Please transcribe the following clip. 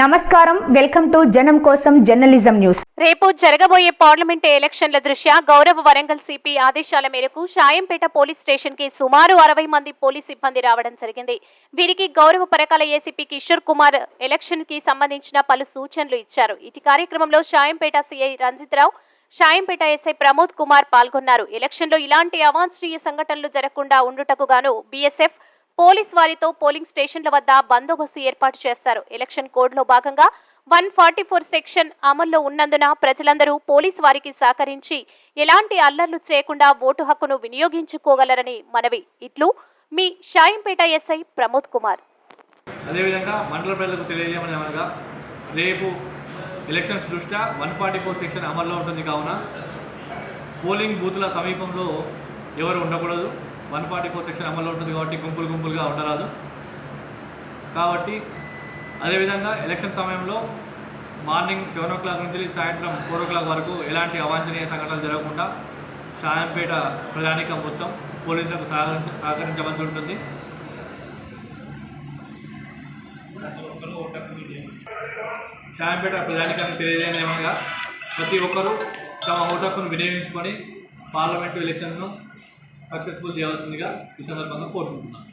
నమస్కారం. Welcome to జనం కోసం జర్నలిజం న్యూస్. రేపు జరగబోయే పార్లమెంట్ ఎలక్షన్ల దృష్ట్యా గౌరవ వరంగల్ సిపి ఆదేశాల మేరకు షాయంపేట పోలీస్ స్టేషన్కి సుమారు అరవై మంది పోలీస్ సిబ్బంది రావడం జరిగింది. వీరికి గౌరవ పరకాల ఏసీపీ కిషోర్ కుమార్ ఎలక్షన్కి సంబంధించిన పలు సూచనలు ఇచ్చారు. ఇటు కార్యక్రమంలో షాయంపేట సిఐ రంజిత్ రావు షాయంపేట ఎస్ఐ ప్రమోద్ కుమార్ పాల్గొన్నారు. ఎలక్షన్లో ఇలాంటి అవాంఛనీయ సంఘటనలు జరగకుండా ఉండుటకు గాను బీఎస్ఎఫ్ పోలీస్ వారితో పోలింగ్ స్టేషన్ల వద్ద బందోబస్తు ఏర్పాటు చేస్తారు ఎలక్షన్ కోడ్లో భాగంగా వన్ ఫార్టీ ఫోర్ సెక్షన్ అమల్లో ఉన్నందున ప్రజలందరూ పోలీస్ వారికి సహకరించి ఎలాంటి అల్లర్లు చేయకుండా ఓటు హక్కును వినియోగించుకోగలరని మనవి. ఇట్లు మీ షాయంపేట ఎస్ఐ ప్రమోద్ కుమార్. అదేవిధంగా మండల ప్రజలకు తెలియజేయమనగా రేపు ఎలక్షన్స్ దృష్ట్యా వన్ ఫార్టీ ఫోర్ సెక్షన్ అమల్లో ఉంటుంది కావున పోలింగ్ బూత్ల సమీపంలో ఎవరు ఉండకూడదు. వన్ ఫార్టీ ఫోర్ సెక్షన్ అమల్లో ఉంటుంది కాబట్టి గుంపులు గుంపులుగా ఉండరాదు. కాబట్టి అదేవిధంగా ఎలక్షన్ సమయంలో మార్నింగ్ సెవెన్ ఓ క్లాక్ నుంచి సాయంత్రం ఫోర్ ఓ క్లాక్ వరకు ఎలాంటి అవాంఛనీయ సంఘటనలు జరగకుండా సాయంపేట ప్రజానికం మొత్తం పోలీసులకు సహకరించ సహకరించవలసి ఉంటుంది. సాయంపేట ప్రజానికానికి తెలియజేయమనగా ప్రతి ఒక్కరూ తమ ఓటు హక్కును వినియోగించుకొని పార్లమెంటు ఎలక్షన్ను సక్సెస్ఫుల్ చేయాల్సిందిగా ఈ సందర్భంగా కోరుకుంటున్నాను.